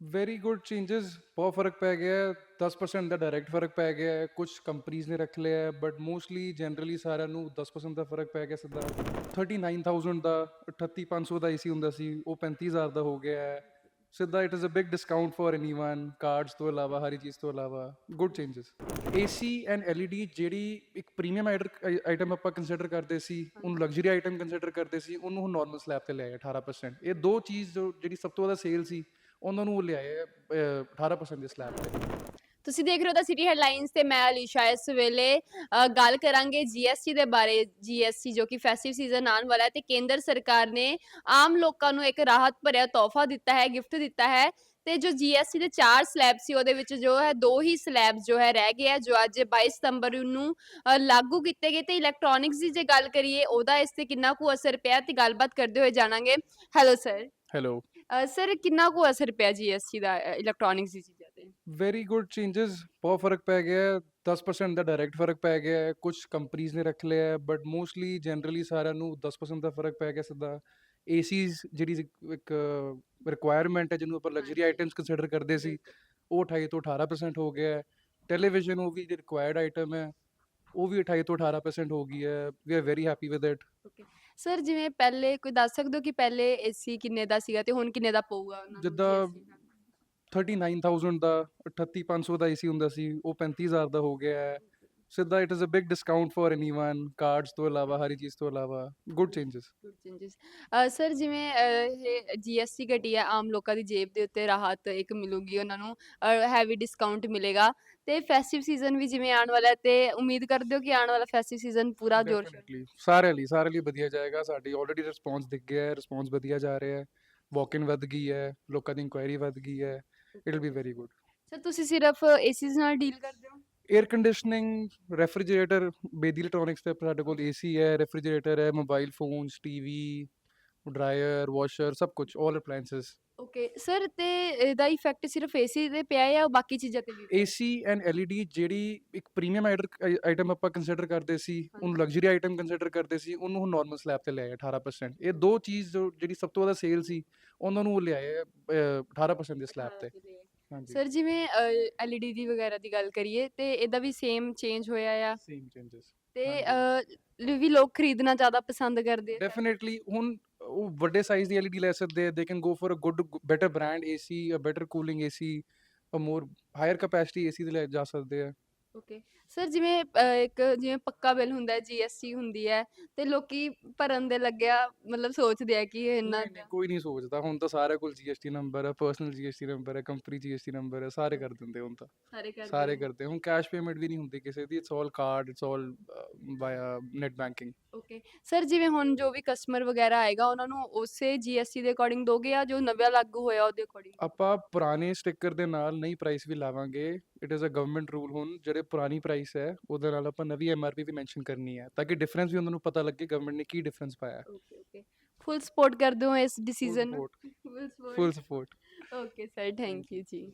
Very good changes ਬਹੁਤ ਫ਼ਰਕ ਪੈ ਗਿਆ ਹੈ 10% ਦਾ ਡਾਇਰੈਕਟ ਫ਼ਰਕ ਪੈ ਗਿਆ ਹੈ ਕੁਝ ਕੰਪਨੀਆਂ ਨੇ ਰੱਖ ਲਿਆ ਹੈ ਬਟ ਮੋਸਟਲੀ ਜਨਰਲੀ ਸਾਰਿਆਂ ਨੂੰ 10% ਦਾ ਫ਼ਰਕ ਪੈ ਗਿਆ ਸਿੱਧਾ 39000 ਦਾ 38500 ਦਾ ਏਸੀ ਹੁੰਦਾ ਸੀ ਉਹ 35000 ਦਾ ਹੋ ਗਿਆ ਹੈ ਸਿੱਧਾ it is a big discount for anyone cards ਤੋਂ ਇਲਾਵਾ ਹਰੀ ਚੀਜ਼ ਤੋਂ ਇਲਾਵਾ good changes AC and LED ਜਿਹੜੀ ਇੱਕ ਪ੍ਰੀਮੀਅਮ ਆਈਟਮ ਆਪਾਂ ਕੰਸੀਡਰ ਕਰਦੇ ਸੀ ਉਹਨੂੰ ਲਗਜ਼ਰੀ ਆਈਟਮ ਕੰਸੀਡਰ ਕਰਦੇ ਸੀ ਉਹਨੂੰ ਹੁਣ ਨਾਰਮਲ ਸਲੈਬ ਤੇ ਲਿਆਇਆ 18% ਇਹ ਦੋ ਚੀਜ਼ ਜੋ ਜਿਹੜੀ ਸਭ ਤੋਂ ਜ਼ਿਆਦਾ ਸੇਲ ਸੀ ਉਹਨਾਂ ਨੂੰ ਲਿਆਏ ਅਹ, 18% ਦੇ ਸਲੈਬ ਤੇ। ਤੁਸੀਂ ਦੇਖ ਰਹੇ ਹੋ ਤਾਂ ਸਿਟੀ ਹੈਡਲਾਈਨਸ ਤੇ ਮੈਂ ਅਲੀਸ਼ਾ ਇਸ ਵੇਲੇ ਗੱਲ ਕਰਾਂਗੇ ਜੀਐਸਟੀ ਦੇ ਬਾਰੇ ਜੀਐਸਟੀ ਜੋ ਕਿ ਫੈਸਟਿਵ ਸੀਜ਼ਨ ਆਉਣ ਵਾਲਾ ਹੈ ਤੇ ਕੇਂਦਰ ਸਰਕਾਰ ਨੇ ਆਮ ਲੋਕਾਂ ਨੂੰ ਇੱਕ ਰਾਹਤ ਭਰਿਆ ਤੋਹਫਾ ਦਿੱਤਾ ਹੈ ਗਿਫਟ ਦਿੱਤਾ ਹੈ ਤੇ ਜੋ ਜੀਐਸਟੀ ਦੇ ਚਾਰ ਸਲੈਬ ਸੀ ਉਹਦੇ ਵਿੱਚ ਜੋ ਹੈ ਦੋ ਹੀ ਸਲੈਬ ਜੋ ਹੈ ਰਹਿ ਗਏ ਆ ਜੋ ਅੱਜ 22 ਸਤੰਬਰ ਨੂੰ ਲਾਗੂ ਕੀਤੇ ਗਏ ਤੇ ਇਲੈਕਟ੍ਰੋਨਿਕਸ ਦੀ ਜੇ ਗੱਲ ਕਰੀਏ ਉਹਦਾ ਇਸ ਤੇ ਕਿੰਨਾ ਕੁ ਅਸਰ ਪਿਆ ਤੇ ਗੱਲਬਾਤ ਕਰਦੇ ਹੋਏ ਜਾਣਾਂਗੇ। ਹੈਲੋ ਸਰ ਹੈਲੋ ਸਰ ਕਿੰਨਾ ਕੁ ਅਸਰ ਪਿਆ ਜੀਐਸਟੀ ਦਾ ਇਲੈਕਟ੍ਰੋਨਿਕਸ ਦੀ ਚੀਜ਼ਾਂ ਤੇ? ਵੈਰੀ ਗੁੱਡ ਚੇਂजेस ਬਹੁਤ ਫ਼ਰਕ ਪੈ ਗਿਆ ਹੈ 10% ਦਾ ਡਾਇਰੈਕਟ ਫ਼ਰਕ ਪੈ ਗਿਆ ਹੈ ਕੁਝ ਕੰਪਨੀਆਂ ਨੇ ਰੱਖ ਲਿਆ ਹੈ ਬਟ ਮੋਸਟਲੀ ਜਨਰਲੀ ਸਾਰਿਆਂ ਨੂੰ 10% ਦਾ ਫ਼ਰਕ ਪੈ ਗਿਆ ਸਿੱਧਾ। ਏਸੀਜ਼ ਜਿਹੜੀ ਇੱਕ- ਇੱਕ ਰਿਕੁਆਇਰਮੈਂਟ ਹੈ ਜਿਹਨੂੰ ਆਪਾਂ ਲਗਜ਼ਰੀ ਆਈਟਮਸ ਕੰਸੀਡਰ ਕਰਦੇ ਸੀ ਉਹ 28 ਤੋਂ 18% ਹੋ ਗਿਆ ਹੈ। ਟੈਲੀਵਿਜ਼ਨ ਉਹ ਵੀ ਜਿਹੜੀ ਰਿਕੁਆਇਰਡ ਆਈਟਮ ਹੈ ਉਹ ਵੀ 28 ਤੋਂ 18% ਹੋ ਗਈ ਹੈ we are very happy with it sir ਜਿਵੇਂ ਪਹਿਲੇ ਕੋਈ ਦੱਸ ਸਕਦੇ ਹੋ ਕਿ ਪਹਿਲੇ ਏਸੀ ਕਿੰਨੇ ਦਾ ਸੀਗਾ ਤੇ ਹੁਣ ਕਿੰਨੇ ਦਾ ਪਊਗਾ ਉਹਨਾਂ ਨੂੰ ਜਿੱਦਾਂ GST ਨਾਲ? 39000 ਦਾ 38500 ਦਾ ਏਸੀ ਹੁੰਦਾ ਸੀ ਉਹ 35000 ਦਾ ਹੋ ਗਿਆ ਹੈ ਸਿੱਧਾ it is a big discount for anyone cards ਤੋਂ ਇਲਾਵਾ ਹਰ ਚੀਜ਼ ਤੋਂ ਇਲਾਵਾ good changes good changes sir ਜਿਵੇਂ ਇਹ ਜੀਐਸਟੀ ਘਟੀ ਹੈ ਆਮ ਲੋਕਾਂ ਦੀ ਜੇਬ ਦੇ ਉੱਤੇ ਰਾਹਤ ਇੱਕ ਮਿਲੂਗੀ ਉਹਨਾਂ ਨੂੰ ਹੈਵੀ ਡਿਸਕਾਊਂਟ ਮਿਲੇਗਾ ਤੇ ਫੈਸਟਿਵ ਸੀਜ਼ਨ ਵੀ ਜਿਵੇਂ ਆਉਣ ਵਾਲਾ ਹੈ ਤੇ ਉਮੀਦ ਕਰਦੇ ਹੋ ਕਿ ਆਉਣ ਵਾਲਾ ਫੈਸਟਿਵ ਸੀਜ਼ਨ ਪੂਰਾ ਜ਼ੋਰ ਸਾਰੇ ਲਈ ਸਾਰੇ ਲਈ ਵਧੀਆ ਜਾਏਗਾ ਸਾਡੀ ਆਲਰੇਡੀ ਰਿਸਪੌਂਸ ਦਿਖ ਗਿਆ ਹੈ ਰਿਸਪੌਂਸ ਵਧੀਆ ਜਾ ਰਿਹਾ ਹੈ ਵਾਕ-ਇਨ ਵਧ ਗਈ ਹੈ ਲੋਕਾਂ ਦੀ ਇਨਕੁਆਇਰੀ ਵਧ ਗਈ ਹੈ it will be very good sir ਤੁਸੀਂ ਸਿਰਫ ਏਸੀਜ਼ ਨਾਲ ਡੀਲ ਕਰਦੇ ਹੋ air conditioning refrigerator Bedi electronics ਤੇ ਸਾਡੇ ਕੋਲ ਏਸੀ ਹੈ ਰੈਫਰੀਜਰੇਟਰ ਹੈ mobile phones TV dryer washer ਸਭ ਕੁਝ ਆਲ ਅਪਲਾਈਐਂਸਸ ਓਕੇ ਸਰ ਤੇ ਇਹਦਾ ਇਫੈਕਟ ਸਿਰਫ ਏਸੀ ਤੇ ਪਿਆ ਹੈ ਜਾਂ ਬਾਕੀ ਚੀਜ਼ਾਂ ਤੇ ਵੀ? ਏਸੀ ਐਂਡ ਐਲਈਡੀ ਜਿਹੜੀ ਇੱਕ ਪ੍ਰੀਮੀਅਮ ਆਈਟਮ ਆਪਾਂ ਕੰਸੀਡਰ ਕਰਦੇ ਸੀ ਉਹਨੂੰ ਲਗਜ਼ਰੀ ਆਈਟਮ ਕੰਸੀਡਰ ਕਰਦੇ ਸੀ ਉਹਨੂੰ ਹੁਣ ਨਾਰਮਲ ਸਲੈਬ ਤੇ ਲਿਆਏ 18% ਇਹ ਦੋ ਚੀਜ਼ ਜਿਹੜੀ ਸਭ ਤੋਂ ਜ਼ਿਆਦਾ ਸੇਲ ਸੀ ਉਹਨਾਂ ਨੂੰ ਅਹ, 18% ਦੇ ਸਲੈਬ ਤੇ। ਹਾਂਜੀ। ਸਰ ਜਿਵੇਂ ਐਲਈਡੀ ਦੀ ਵਗੈਰਾ ਦੀ ਗੱਲ ਕਰੀਏ ਤੇ ਇਹਦਾ ਵੀ ਸੇਮ ਚੇਂਜ ਹੋਇਆ ਆ। ਸੇਮ ਚੇਂਜਸ ਤੇ ਵੀ ਲੋਕ ਖਰੀਦਣਾ ਜ਼ਿਆਦਾ ਪਸੰਦ ਕਰਦੇ ਆ ਡੈਫੀਨਿਟਲੀ ਹੁਣ ਉਹ ਵੱਡੇ ਸਾਈਜ਼ ਦੀ LED ਲੈ ਸਕਦੇ ਆ they can go for a good better brand AC a better cooling AC a more higher capacity AC ਦੇ ਲੈ ਜਾ ਸਕਦੇ ਆ। ਓਕੇ ਸਰ ਜਿਵੇਂ ਇੱਕ ਜਿਵੇਂ ਪੱਕਾ ਬਿੱਲ ਹੁੰਦਾ ਹੈ ਜੀਐਸਟੀ ਹੁੰਦੀ ਹੈ ਤੇ ਲੋਕੀ ਭਰਨ ਦੇ ਲੱਗਿਆ ਮਤਲਬ ਸੋਚਦੇ ਆ ਕਿ ਇਹ ਇੰਨਾ ਨਹੀਂ, ਨਹੀਂ, ਕੋਈ ਨਹੀਂ ਸੋਚਦਾ। ਹੁਣ ਤਾਂ ਸਾਰਿਆਂ ਕੋਲ ਜੀਐਸਟੀ ਨੰਬਰ ਹੈ ਪਰਸਨਲ ਜੀਐਸਟੀ ਨੰਬਰ ਹੈ ਕੰਪਨੀ ਜੀਐਸਟੀ ਨੰਬਰ ਹੈ ਸਾਰੇ ਕਰ ਦਿੰਦੇ ਹੁਣ ਤਾਂ। ਸਾਰੇ ਕਰਦੇ ਸਾਰੇ ਨੇ। ਕਰਦੇ। ਹੁਣ ਕੈਸ਼ ਪੇਮੈਂਟ ਵੀ ਨਹੀਂ ਹੁੰਦੀ ਕਿਸੇ ਦੀ it's all card it's all via net banking okay sir ਜਿਵੇਂ ਹੁਣ ਜੋ ਵੀ ਕਸਟਮਰ ਵਗੈਰਾ ਆਏਗਾ ਉਹਨਾਂ ਨੂੰ ਉਸੇ ਜੀਐਸਟੀ ਦੇ ਅਕੋਰਡਿੰਗ ਦੋਗੇ ਜਾਂ ਜੋ ਨਵਾਂ ਲਾਗੂ ਹੋਇਆ ਉਹਦੇ ਅਕੋਰਡਿੰਗ ਆਪਾਂ ਪੁਰਾਣੇ ਸਟicker ਦੇ ਨਾਲ ਨਈ ਪ੍ਰਾਈਸ ਵੀ ਲਾਵਾਂਗੇ। It is a government rule ਹੁਣ ਜਿਹੜੇ ਪੁਰਾਣੀ ਪ੍ਰਾਈਸ ਹੈ ਉਹਦੇ ਨਾਲ ਆਪਾਂ ਨਵੀਂ ਐਮਆਰਪੀ ਵੀ ਮੈਂਸ਼ਨ ਕਰਨੀ ਹੈ ਤਾਂ ਕਿ ਡਿਫਰੈਂਸ ਵੀ ਉਹਨਾਂ ਨੂੰ ਪਤਾ ਲੱਗੇ ਗਵਰਨਮੈਂਟ ਨੇ ਕੀ ਡਿਫਰੈਂਸ ਪਾਇਆ। ਓਕੇ ਓਕੇ ਫੁੱਲ ਸਪੋਰਟ ਕਰਦੇ ਹੋ ਇਸ decision full support okay sir thank you ji.